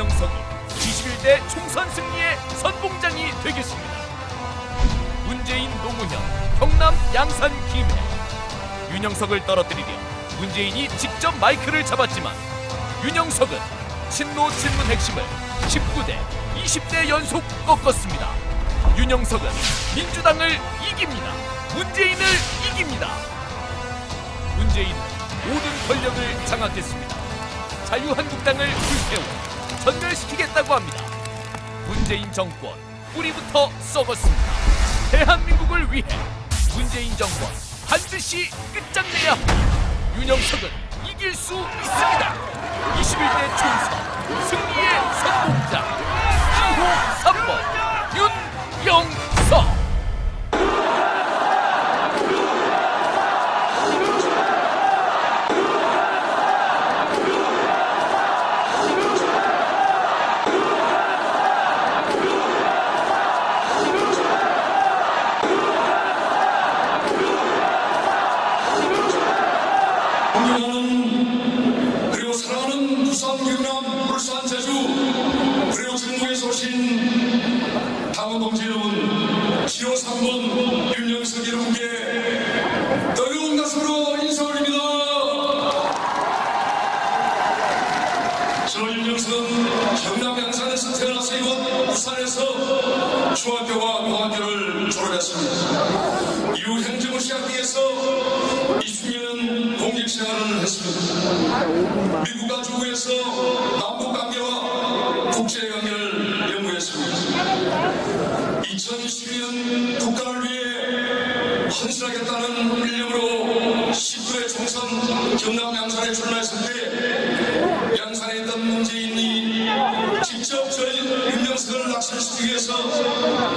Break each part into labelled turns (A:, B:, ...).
A: 윤영석이 21대 총선 승리의 선봉장이 되겠습니다. 문재인 노무현, 경남 양산 김해 윤영석을 떨어뜨리려 문재인이 직접 마이크를 잡았지만 윤영석은 친노 친문 핵심을 19대, 20대 연속 꺾었습니다. 윤영석은 민주당을 이깁니다. 문재인을 이깁니다. 문재인은 모든 권력을 장악했습니다. 자유한국당을 불태워 전멸시키겠다고 합니다. 문재인 정권 뿌리부터 썩었습니다. 대한민국을 위해 문재인 정권 반드시 끝장내야 합니다. 윤영석은 이길 수 있습니다. 21대 총선 승리의 선봉자 2호 3번 윤영석
B: 여러분 7호 3번 윤영석 여러분께 뜨거운 가슴으로 인사 올립니다 저 윤영석은 경남 양산에서 태어나서 이곳 부산에서 중학교와 고등학교를 졸업했습니다 이후 행정을 시작하기 위해서 20년 공직 생활을 했습니다. 미국과 중국에서 남북 관계와 국제 관계를 연구했습니다. 2012년 국가를 위해 헌신하겠다는 일념으로 19대 총선 경남 양산에 출마했을 때 양산에 있던 문재인이 직접 저희 윤영석을 낙선시키기 위해서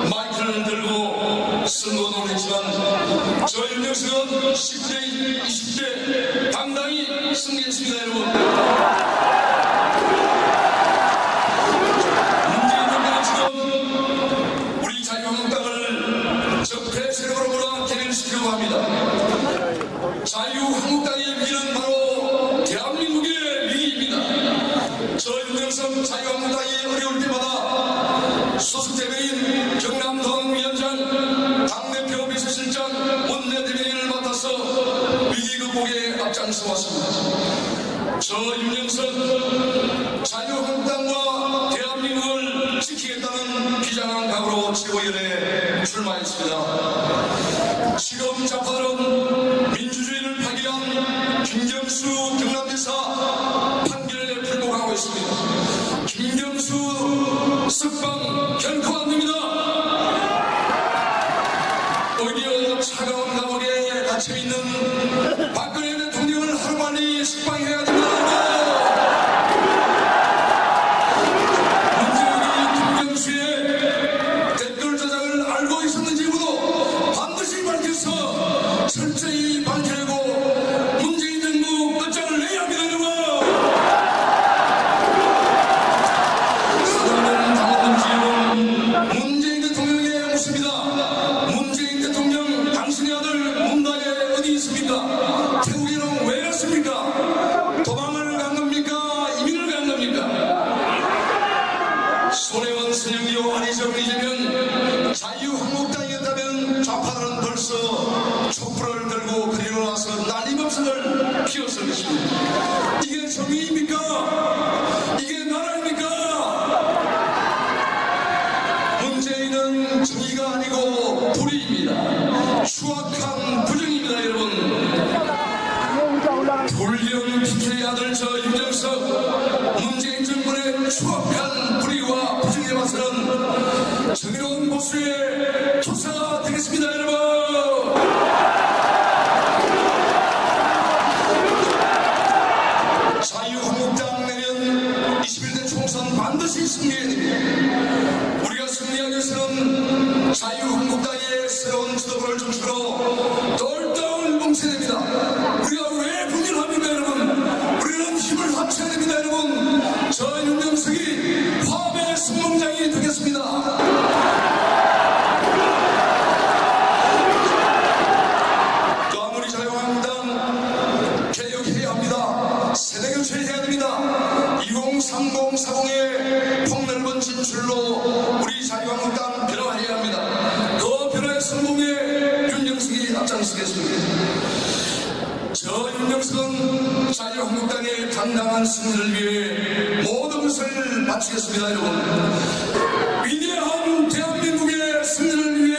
B: 마이크를 들고 선거운동을 했지만 저 윤영석은 10대, 20대 당당히 승리했습니다 여러분 윤영석 자유한국당이 어려울 때마다 소속 대변인 경남도당 위원장 당대표 비서실장 원내대변인을 맡아서 위기 극복에 앞장서 왔습니다. 저 윤영석 자유한국당과 대한민국을 지키겠다는 비장한 각오로 최고위원회에 출마했습니다. 지금 감옥 것입니다. 이게 정의입니까? 이게 나라입니까? 문재인은 정의가 아니고 불의입니다. 추악한 부정입니다, 여러분. 불령 PK 아들 저 윤정석 문재인 정권의 추악한 불의와 부정에 맞서는 정의로운 보수의 진출로 우리 자유한국당 변화해야 합니다. 그 변화의 성공에 윤영석이 앞장서겠습니다. 저 윤영석은 자유한국당의 당당한 승리를 위해 모든 것을 바치겠습니다, 여러분. 위대한 대한민국의 승리를 위해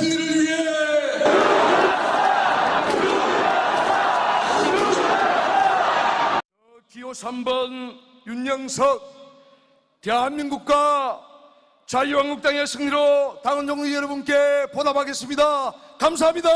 B: 승리를 위해
C: 기호 3번 윤영석 대한민국과 자유한국당의 승리로 당원 동지 여러분께 보답하겠습니다. 감사합니다.